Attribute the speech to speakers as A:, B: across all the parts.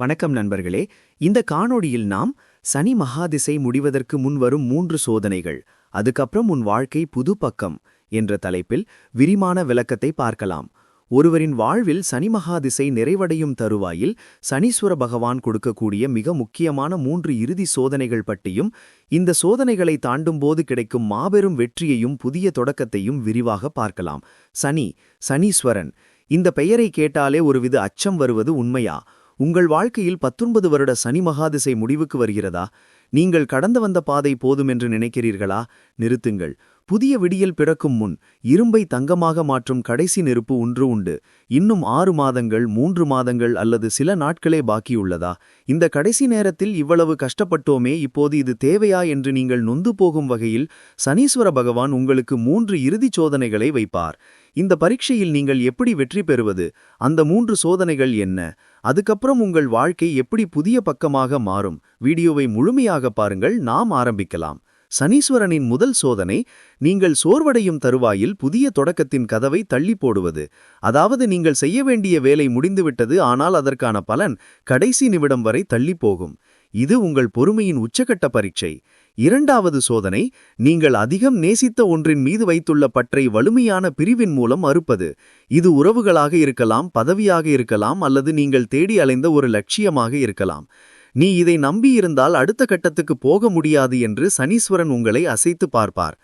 A: வணக்கம் நண்பர்களே. இந்த காணொளியில் நாம் சனி மகாதிசை முடிவதற்கு முன் வரும் மூன்று சோதனைகள் அதுக்கப்புறம் உன் வாழ்க்கை புது பக்கம் என்ற தலைப்பில் விரிமான விளக்கத்தை பார்க்கலாம். ஒருவரின் வாழ்வில் சனி மகாதிசை நிறைவடையும் தருவாயில் சனீஸ்வர பகவான் கொடுக்கக்கூடிய மிக முக்கியமான மூன்று இறுதி சோதனைகள் பற்றியும் இந்த சோதனைகளை தாண்டும்போது கிடைக்கும் மாபெரும் வெற்றியையும் புதிய தொடக்கத்தையும் விரிவாக பார்க்கலாம். சனி சனீஸ்வரன். இந்த பெயரை கேட்டாலே ஒருவித அச்சம் வருவது உண்மையா? உங்கள் வாழ்க்கையில் பத்தொன்பது வருட சனி மகாதிசை முடிவுக்கு வருகிறதா? நீங்கள் கடந்து வந்த பாதை போதும் என்று நினைக்கிறீர்களா? நிறுத்துங்கள். புதிய விடியல் பிறக்கும் முன் இரும்பை தங்கமாக மாற்றும் கடைசி நெருப்பு ஒன்று உண்டு. இன்னும் ஆறு மாதங்கள் மூன்று மாதங்கள் அல்லது சில நாட்களே பாக்கியுள்ளதா? இந்த கடைசி நேரத்தில் இவ்வளவு கஷ்டப்பட்டோமே இப்போது இது தேவையா என்று நீங்கள் நொந்து போகும் வகையில் சனீஸ்வர பகவான் உங்களுக்கு மூன்று இறுதிச் சோதனைகளை வைப்பார். இந்த பரீட்சையில் நீங்கள் எப்படி வெற்றி பெறுவது? அந்த மூன்று சோதனைகள் என்ன? அதுக்கப்புறம் உங்கள் வாழ்க்கை எப்படி புதிய பக்கமாக மாறும்? வீடியோவை முழுமையாக பாருங்கள். நாம் ஆரம்பிக்கலாம். சனீஸ்வரனின் முதல் சோதனை நீங்கள் சோர்வடையும் தருவாயில் புதிய தொடக்கத்தின் கதவை தள்ளி போடுவது. அதாவது நீங்கள் செய்ய வேண்டிய வேலை முடிந்துவிட்டது ஆனால் அதற்கான பலன் கடைசி நிமிடம் வரை தள்ளி போகும். இது உங்கள் பொறுமையின் உச்சகட்ட பரீட்சை. இரண்டாவது சோதனை நீங்கள் அதிகம் நேசித்த ஒன்றின் மீது வைத்துள்ள பற்றை வலிமையான பிரிவின் மூலம் அறுப்பது. இது உறவுகளாக இருக்கலாம் பதவியாக இருக்கலாம் அல்லது நீங்கள் தேடி அலைந்த ஒரு லட்சியமாக இருக்கலாம். நீ இதை நம்பியிருந்தால் அடுத்த கட்டத்துக்கு போக முடியாது என்று சனீஸ்வரன் உங்களை அசைத்து பார்ப்பார்.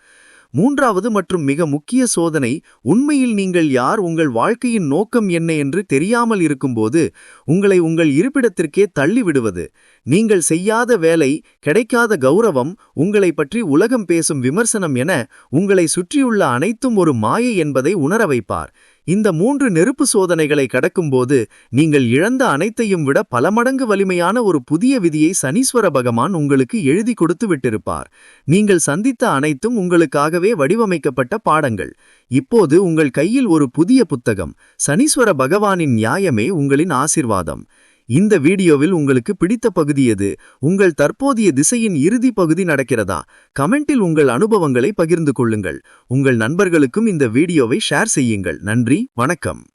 A: மூன்றாவது மற்றும் மிக முக்கிய சோதனை உண்மையில் நீங்கள் யார் உங்கள் வாழ்க்கையின் நோக்கம் என்ன என்று தெரியாமல் இருக்கும்போது உங்களை உங்கள் இருப்பிடத்திற்கே தள்ளிவிடுவது. நீங்கள் செய்யாத வேலை கிடைக்காத கௌரவம் உங்களை பற்றி உலகம் பேசும் விமர்சனம் என உங்களை சுற்றியுள்ள அனைத்தும் ஒரு மாயை என்பதை உணர வைப்பார். இந்த மூன்று நெருப்பு சோதனைகளை கடக்கும்போது நீங்கள் இழந்த அனைத்தையும் விட பல மடங்கு வலிமையான ஒரு புதிய விதியை சனீஸ்வர பகவான் உங்களுக்கு எழுதி கொடுத்து விட்டிருப்பார். நீங்கள் சந்தித்த அனைத்தும் உங்களுக்காகவே வடிவமைக்கப்பட்ட பாடங்கள். இப்போது உங்கள் கையில் ஒரு புதிய புத்தகம். சனீஸ்வர பகவானின் நியாயமே உங்களின் ஆசிர்வாதம். இந்த வீடியோவில் உங்களுக்கு பிடித்த பகுதி எது? உங்கள் தற்போதைய திசையின் இறுதி பகுதி நடக்கிறதா? கமெண்டில் உங்கள் அனுபவங்களை பகிர்ந்து கொள்ளுங்கள். உங்கள் நண்பர்களுக்கும் இந்த வீடியோவை ஷேர் செய்யுங்கள். நன்றி வணக்கம்.